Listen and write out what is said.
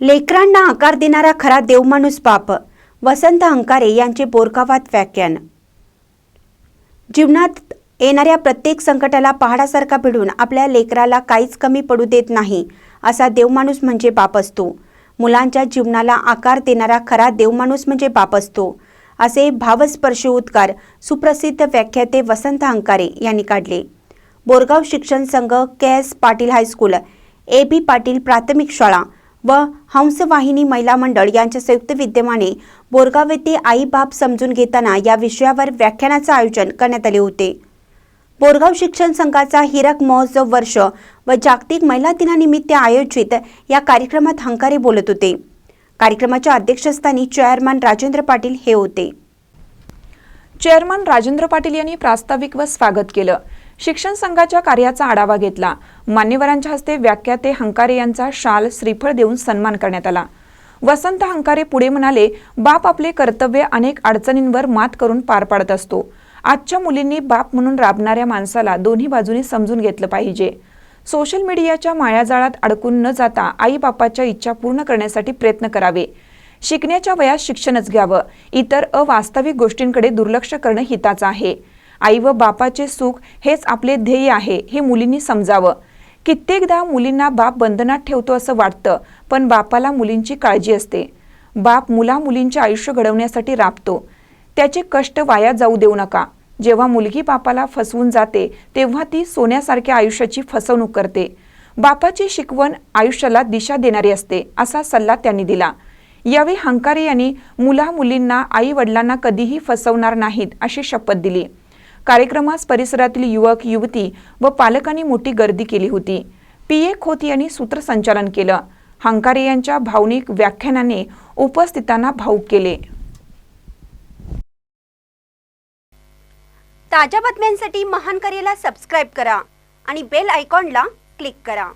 लेकरांना आकार देणारा खरा देवमाणूस बाप वसंत अंकारे यांचे बोरगावात व्याख्यान. जीवनात येणाऱ्या प्रत्येक संकटाला पहाडासारखा भिडून आपल्या लेकराला काहीच कमी पडू देत नाही असा देवमाणूस म्हणजे बाप असतो. मुलांच्या जीवनाला आकार देणारा खरा देवमाणूस म्हणजे बाप असतो असे भावस्पर्शी उद्गार सुप्रसिद्ध व्याख्याते वसंत अंकारे यांनी काढले. बोरगाव शिक्षण संघ K S Patil high school A B Patil प्राथमिक शाळा व हंसवाहिनी महिला मंडळ यांच्या संयुक्त विद्यमाने बोरगाव येथे आई बाप समजून घेताना या विषयावर व्याख्यानाचं आयोजन करण्यात आले होते. बोरगाव शिक्षण संघाचा हिरक महोत्सव वर्ष व जागतिक महिला दिनानिमित्त आयोजित या कार्यक्रमात हंकारे बोलत होते. कार्यक्रमाच्या अध्यक्षस्थानी चेअरमन राजेंद्र पाटील हे होते. चेअरमन राजेंद्र पाटील यांनी प्रास्ताविक व स्वागत केलं. शिक्षण संघाच्या कार्याचा आढावा घेतला. मान्यवरांच्या हस्ते व्याख्याते हंकारे यांचा शाल श्रीफळ देऊन सन्मान करण्यात आला. वसंत हंकारे पुढे म्हणाले बाप आपले कर्तव्य अनेक अडचणींवर मात करून पार पाडत असतो. आजच्या मुलींनी बाप म्हणून राबणाऱ्या माणसाला दोन्ही बाजूनी समजून घेतलं पाहिजे. सोशल मीडियाच्या मायाजाळात अडकून न जाता आई बापाच्या इच्छा पूर्ण करण्यासाठी प्रयत्न करावे. शिकण्याच्या वयात शिक्षणच घ्यावं. इतर अवास्तविक गोष्टींकडे दुर्लक्ष करणं हिताचं आहे. आई व बापाचे सुख हेच आपले ध्येय आहे हे मुलींनी समजावं. कित्येकदा मुलींना बाप बंधनात ठेवतो असं वाटतं पण बापाला मुलींची काळजी असते. बाप मुला मुलींचे आयुष्य घडवण्यासाठी राबतो. त्याचे कष्ट वाया जाऊ देऊ नका. जेव्हा मुलगी बापाला फसवून जाते तेव्हा ती सोन्यासारख्या आयुष्याची फसवणूक करते. बापाची शिकवण आयुष्याला दिशा देणारी असते असा सल्ला त्यांनी दिला. यावेळी हंकारे यांनी मुला मुलींना आई वडिलांना कधीही फसवणार नाहीत अशी शपथ दिली. कार्यक्रमास परिसरातील युवक युवती व पालकांनी मोठी गर्दी केली होती. पी. ए. खोत यांनी सूत्रसंचालन केलं. हंकारे यांच्या भावनिक व्याख्यानाने उपस्थितांना भाऊक केले. ताज्या बातम्यांसाठी महान करेला सबस्क्राईब करा आणि बेल आयकॉनला क्लिक करा.